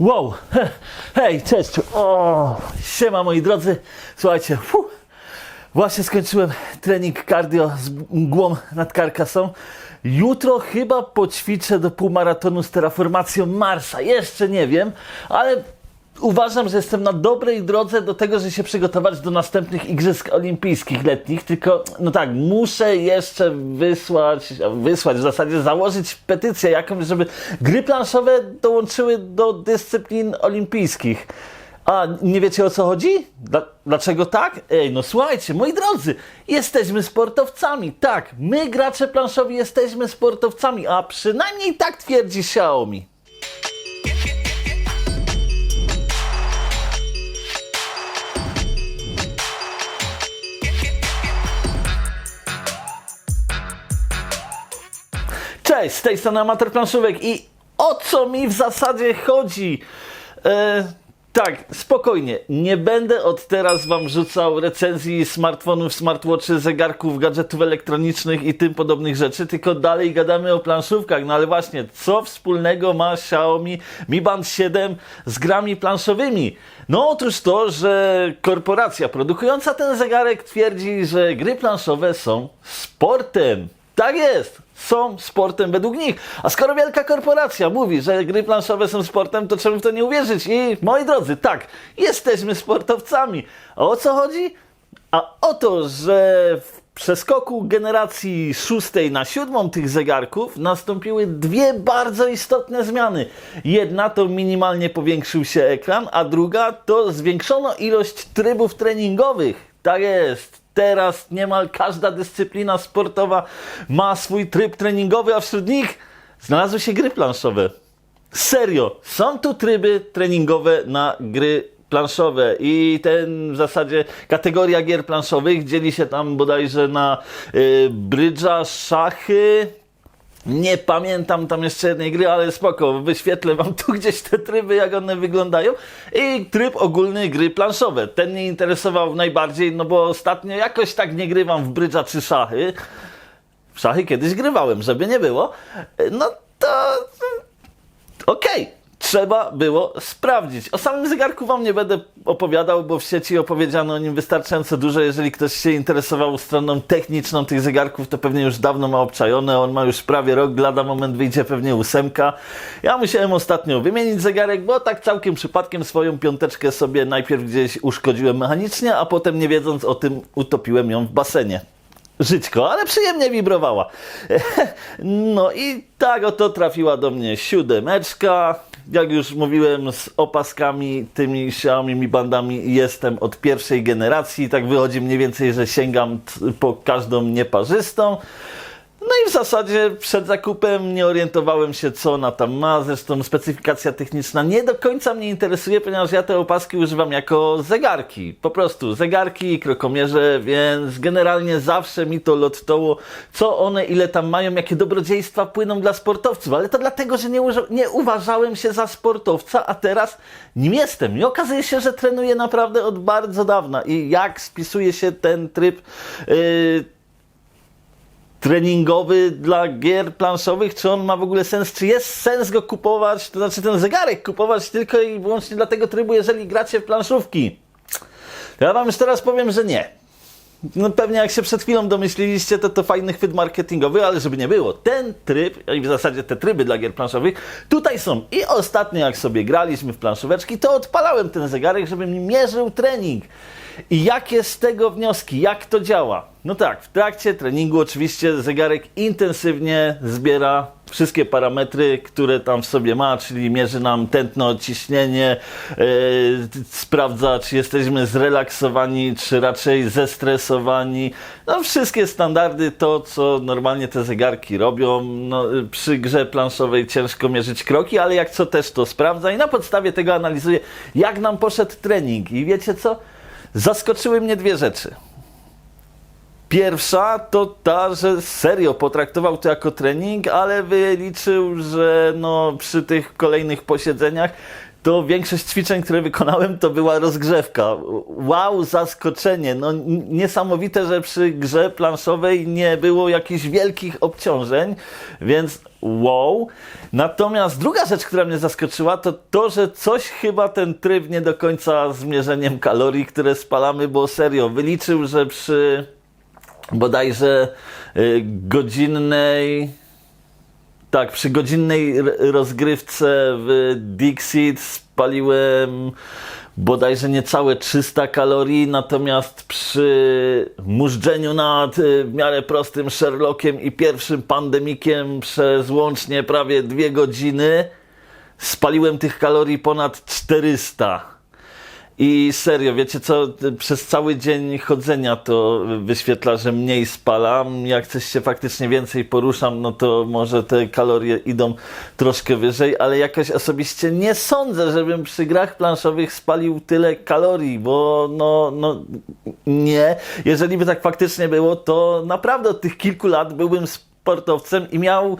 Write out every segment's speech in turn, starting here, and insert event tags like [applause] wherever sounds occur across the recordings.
Wow, he, [laughs] hej, cześć, o, siema moi drodzy, słuchajcie, właśnie skończyłem trening cardio z mgłą nad karkasą. Jutro chyba poćwiczę do półmaratonu z terraformacją Marsa, jeszcze nie wiem, ale uważam, że jestem na dobrej drodze do tego, żeby się przygotować do następnych Igrzysk Olimpijskich letnich, tylko no tak, muszę jeszcze wysłać, wysłać w zasadzie założyć petycję jakąś, żeby gry planszowe dołączyły do dyscyplin olimpijskich. A nie wiecie o co chodzi? Dla, dlaczego tak? Ej, no słuchajcie, moi drodzy, jesteśmy sportowcami. Tak, my gracze planszowi jesteśmy sportowcami, a przynajmniej tak twierdzi Xiaomi. Cześć, z tej strony Amator Planszówek i o co mi w zasadzie chodzi? E, tak, spokojnie, nie będę od teraz wam rzucał recenzji smartfonów, smartwatchy, zegarków, gadżetów elektronicznych i tym podobnych rzeczy, tylko dalej gadamy o planszówkach. No ale właśnie, co wspólnego ma Xiaomi Mi Band 7 z grami planszowymi? No otóż to, że korporacja produkująca ten zegarek twierdzi, że gry planszowe są sportem. Tak jest, są sportem według nich. A skoro wielka korporacja mówi, że gry planszowe są sportem, to trzeba w to nie uwierzyć. I moi drodzy, tak, jesteśmy sportowcami. A o co chodzi? A o to, że w przeskoku generacji szóstej na siódmą tych zegarków nastąpiły dwie bardzo istotne zmiany. Jedna to minimalnie powiększył się ekran, a druga to zwiększono ilość trybów treningowych. Tak jest. Teraz niemal każda dyscyplina sportowa ma swój tryb treningowy, a wśród nich znalazły się gry planszowe. Serio, są tu tryby treningowe na gry planszowe i ten w zasadzie kategoria gier planszowych dzieli się tam bodajże na y, brydża, szachy, nie pamiętam tam jeszcze jednej gry, ale spoko, wyświetlę wam tu gdzieś te tryby, jak one wyglądają. I tryb ogólny gry planszowe. Ten mnie interesował najbardziej, no bo ostatnio jakoś tak nie grywam w brydża czy szachy. W szachy kiedyś grywałem, żeby nie było. No to... Okej. Trzeba było sprawdzić. O samym zegarku Wam nie będę opowiadał, bo w sieci opowiedziano o nim wystarczająco dużo. Jeżeli ktoś się interesował stroną techniczną tych zegarków, to pewnie już dawno ma obczajone. On ma już prawie rok, lada moment wyjdzie pewnie ósemka. Ja musiałem ostatnio wymienić zegarek, bo tak całkiem przypadkiem swoją piąteczkę sobie najpierw gdzieś uszkodziłem mechanicznie, a potem nie wiedząc o tym utopiłem ją w basenie żyćko, ale przyjemnie wibrowała. [laughs] No i tak oto trafiła do mnie siódemeczka. Jak już mówiłem, z opaskami, tymi Xiaomi Mi Bandami jestem od pierwszej generacji. Tak wychodzi mniej więcej, że sięgam po każdą nieparzystą. No i w zasadzie przed zakupem nie orientowałem się, co ona tam ma. Zresztą specyfikacja techniczna nie do końca mnie interesuje, ponieważ ja te opaski używam jako zegarki. Po prostu zegarki i krokomierze, więc generalnie zawsze mi to lottoło, co one, ile tam mają, jakie dobrodziejstwa płyną dla sportowców. Ale to dlatego, że nie, nie uważałem się za sportowca, a teraz nim jestem. I okazuje się, że trenuję naprawdę od bardzo dawna. I jak spisuje się ten tryb. Yy, treningowy dla gier planszowych, czy on ma w ogóle sens, czy jest sens go kupować, to znaczy ten zegarek kupować tylko i wyłącznie dla tego trybu, jeżeli gracie w planszówki. Ja wam już teraz powiem, że nie. No pewnie jak się przed chwilą domyśliliście, to to fajny chwyt marketingowy, ale żeby nie było, ten tryb, i w zasadzie te tryby dla gier planszowych, tutaj są. I ostatnio jak sobie graliśmy w planszóweczki, to odpalałem ten zegarek, żeby mi mierzył trening. I jakie z tego wnioski? Jak to działa? No tak, w trakcie treningu oczywiście zegarek intensywnie zbiera wszystkie parametry, które tam w sobie ma, czyli mierzy nam tętno, ciśnienie, yy, sprawdza, czy jesteśmy zrelaksowani, czy raczej zestresowani. No wszystkie standardy, to co normalnie te zegarki robią. No, przy grze planszowej ciężko mierzyć kroki, ale jak co też to sprawdza i na podstawie tego analizuje, jak nam poszedł trening. I wiecie co? Zaskoczyły mnie dwie rzeczy. Pierwsza to ta, że serio potraktował to jako trening, ale wyliczył, że no, przy tych kolejnych posiedzeniach to większość ćwiczeń, które wykonałem, to była rozgrzewka. Wow, zaskoczenie. No, niesamowite, że przy grze planszowej nie było jakichś wielkich obciążeń, więc wow. Natomiast druga rzecz, która mnie zaskoczyła, to to, że coś chyba ten tryb nie do końca z mierzeniem kalorii, które spalamy, bo serio, wyliczył, że przy bodajże y, godzinnej tak, przy godzinnej rozgrywce w Dixit spaliłem bodajże niecałe 300 kalorii, natomiast przy mużdżeniu nad y, w miarę prostym Sherlockiem i pierwszym pandemikiem przez łącznie prawie dwie godziny spaliłem tych kalorii ponad 400. I serio, wiecie co, przez cały dzień chodzenia to wyświetla, że mniej spalam. Jak coś się faktycznie więcej poruszam, no to może te kalorie idą troszkę wyżej, ale jakoś osobiście nie sądzę, żebym przy grach planszowych spalił tyle kalorii, bo no, no nie. Jeżeli by tak faktycznie było, to naprawdę od tych kilku lat byłbym sportowcem i miał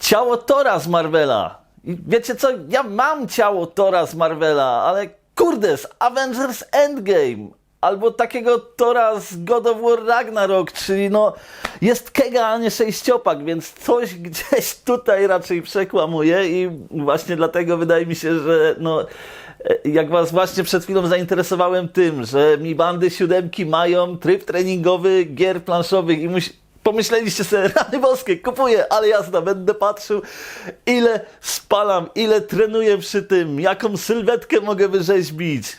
ciało Tora z Marvela. I wiecie co, ja mam ciało Tora z Marvela, ale kurde, z Avengers Endgame, albo takiego Tora z God of War Ragnarok, czyli no jest kega, a nie sześciopak, więc coś [laughs] gdzieś tutaj raczej przekłamuje i właśnie dlatego wydaje mi się, że no e, jak was właśnie przed chwilą zainteresowałem tym, że mi bandy siódemki mają tryb treningowy gier planszowych i musi, pomyśleliście sobie, [laughs] rany boskie, kupuję, ale jasna, będę patrzył, ile spalam, ile trenuję przy tym, jaką sylwetkę mogę wyrzeźbić.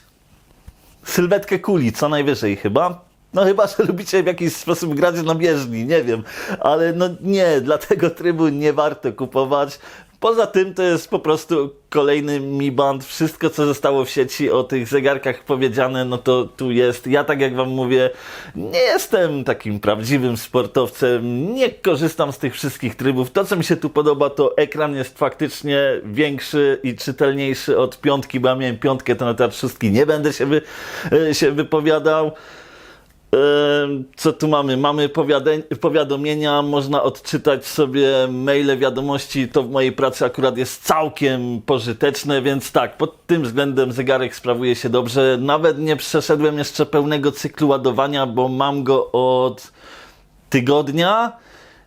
Sylwetkę kuli, co najwyżej chyba. No chyba, że lubicie w jakiś sposób grać na bieżni, nie wiem. Ale no nie, dla tego trybu nie warto kupować. Poza tym to jest po prostu kolejny Mi Band. Wszystko, co zostało w sieci o tych zegarkach powiedziane, no to tu jest. Ja tak jak wam mówię, nie jestem takim prawdziwym sportowcem. Nie korzystam z tych wszystkich trybów. To, co mi się tu podoba, to ekran jest faktycznie większy i czytelniejszy od piątki, bo ja miałem piątkę, to na teatr szóstki nie będę się, wy, się wypowiadał. Co tu mamy? Mamy powiadomienia, można odczytać sobie maile, wiadomości. To w mojej pracy akurat jest całkiem pożyteczne, więc tak, pod tym względem zegarek sprawuje się dobrze. Nawet nie przeszedłem jeszcze pełnego cyklu ładowania, bo mam go od tygodnia.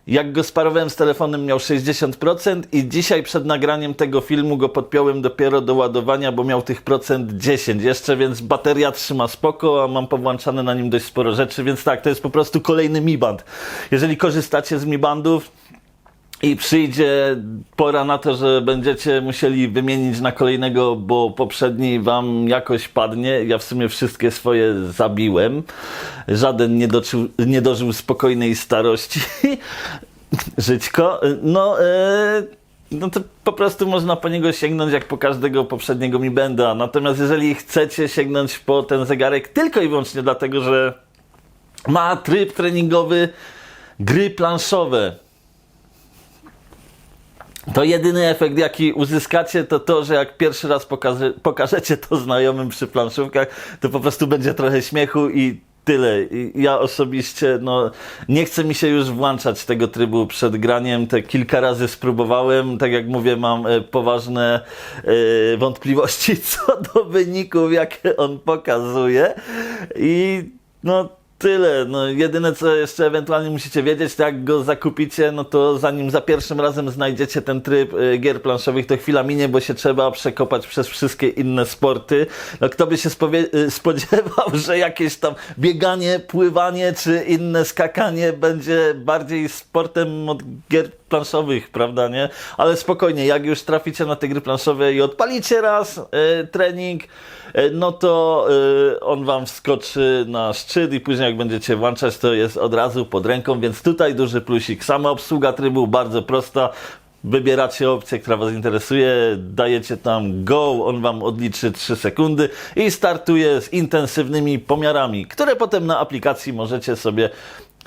Jak go sparowałem z telefonem miał 60% i dzisiaj przed nagraniem tego filmu go podpiąłem dopiero do ładowania, bo miał tych procent 10 jeszcze, więc bateria trzyma spoko, a mam powłączane na nim dość sporo rzeczy, więc tak, to jest po prostu kolejny Mi Band. Jeżeli korzystacie z Mi Bandów, i przyjdzie pora na to, że będziecie musieli wymienić na kolejnego, bo poprzedni wam jakoś padnie. Ja w sumie wszystkie swoje zabiłem. Żaden nie, nie dożył spokojnej starości. [laughs] Żyćko. No, e, no to po prostu można po niego sięgnąć jak po każdego poprzedniego Mi Benda. Natomiast jeżeli chcecie sięgnąć po ten zegarek tylko i wyłącznie dlatego, że ma tryb treningowy gry planszowe, to jedyny efekt, jaki uzyskacie, to to, że jak pierwszy raz pokaże, pokażecie to znajomym przy planszówkach, to po prostu będzie trochę śmiechu i tyle. I ja osobiście, no, nie chcę mi się już włączać tego trybu przed graniem. Te kilka razy spróbowałem. Tak jak mówię, mam e, poważne e, wątpliwości [laughs] co do wyników, jakie on pokazuje. I no, tyle. No, jedyne co jeszcze ewentualnie musicie wiedzieć, to jak go zakupicie, no to zanim za pierwszym razem znajdziecie ten tryb y, gier planszowych, to chwila minie, bo się trzeba przekopać przez wszystkie inne sporty. No kto by się y, [laughs] spodziewał, że jakieś tam bieganie, pływanie czy inne skakanie będzie bardziej sportem od gier planszowych, prawda, nie? Ale spokojnie, jak już traficie na te gry planszowe i odpalicie raz y, trening, y, no to y, on wam wskoczy na szczyt i później jak będziecie włączać, to jest od razu pod ręką, więc tutaj duży plusik. Sama obsługa trybu bardzo prosta. Wybieracie opcję, która Was interesuje, dajecie tam go, on Wam odliczy 3 sekundy i startuje z intensywnymi pomiarami, które potem na aplikacji możecie sobie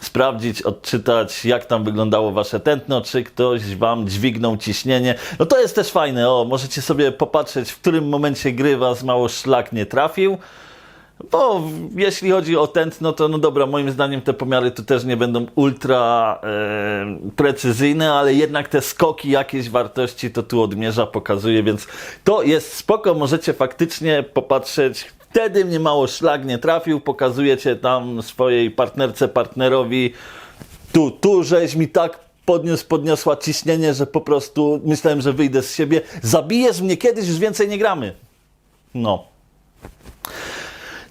sprawdzić, odczytać, jak tam wyglądało wasze tętno, czy ktoś wam dźwignął ciśnienie. No to jest też fajne, o, możecie sobie popatrzeć, w którym momencie gry was mało szlak nie trafił. Bo jeśli chodzi o tętno, to no dobra, moim zdaniem te pomiary tu też nie będą ultra e, precyzyjne, ale jednak te skoki jakieś wartości to tu odmierza, pokazuje, więc to jest spoko, możecie faktycznie popatrzeć. Wtedy mnie mało szlag nie trafił, pokazujecie tam swojej partnerce, partnerowi, tu, tu żeś mi tak podniósł, podniosła ciśnienie, że po prostu myślałem, że wyjdę z siebie. Zabijesz mnie kiedyś, już więcej nie gramy. No.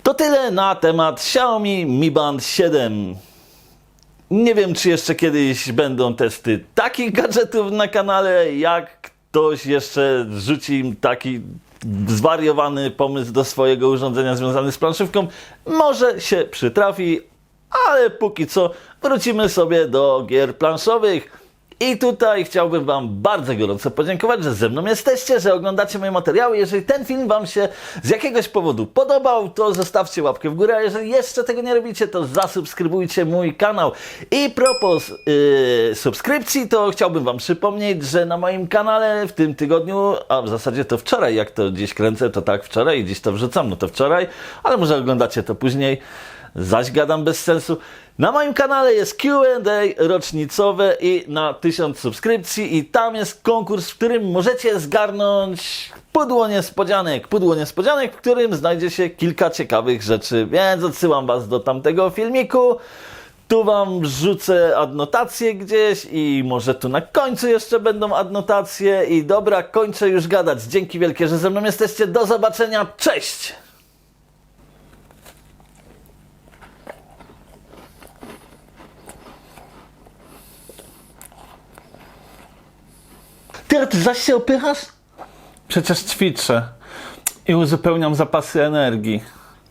To tyle na temat Xiaomi Mi Band 7. Nie wiem, czy jeszcze kiedyś będą testy takich gadżetów na kanale, jak ktoś jeszcze rzuci taki zwariowany pomysł do swojego urządzenia związany z planszówką. Może się przytrafi, ale póki co wrócimy sobie do gier planszowych. I tutaj chciałbym Wam bardzo gorąco podziękować, że ze mną jesteście, że oglądacie moje materiały. Jeżeli ten film Wam się z jakiegoś powodu podobał, to zostawcie łapkę w górę, a jeżeli jeszcze tego nie robicie, to zasubskrybujcie mój kanał. I propos yy, subskrypcji, to chciałbym Wam przypomnieć, że na moim kanale w tym tygodniu, a w zasadzie to wczoraj, jak to dziś kręcę, to tak wczoraj dziś to wrzucam, no to wczoraj, ale może oglądacie to później zaś gadam bez sensu. Na moim kanale jest Q&A rocznicowe i na 1000 subskrypcji i tam jest konkurs, w którym możecie zgarnąć pudło niespodzianek. Pudło niespodzianek, w którym znajdzie się kilka ciekawych rzeczy, więc odsyłam Was do tamtego filmiku. Tu Wam wrzucę adnotacje gdzieś i może tu na końcu jeszcze będą adnotacje. I dobra, kończę już gadać. Dzięki wielkie, że ze mną jesteście. Do zobaczenia. Cześć! Ty, ty zaś się opychasz? Przecież ćwiczę i uzupełniam zapasy energii.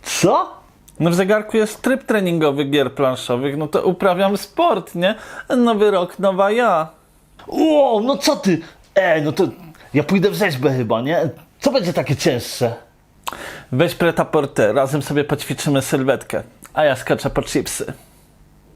Co? No w zegarku jest tryb treningowy gier planszowych, no to uprawiam sport, nie? Nowy rok, nowa ja. Ło, no co ty? Ej, no to ja pójdę w rzeźbę chyba, nie? Co będzie takie cięższe? Weź preta porte, razem sobie poćwiczymy sylwetkę, a ja skaczę po chipsy.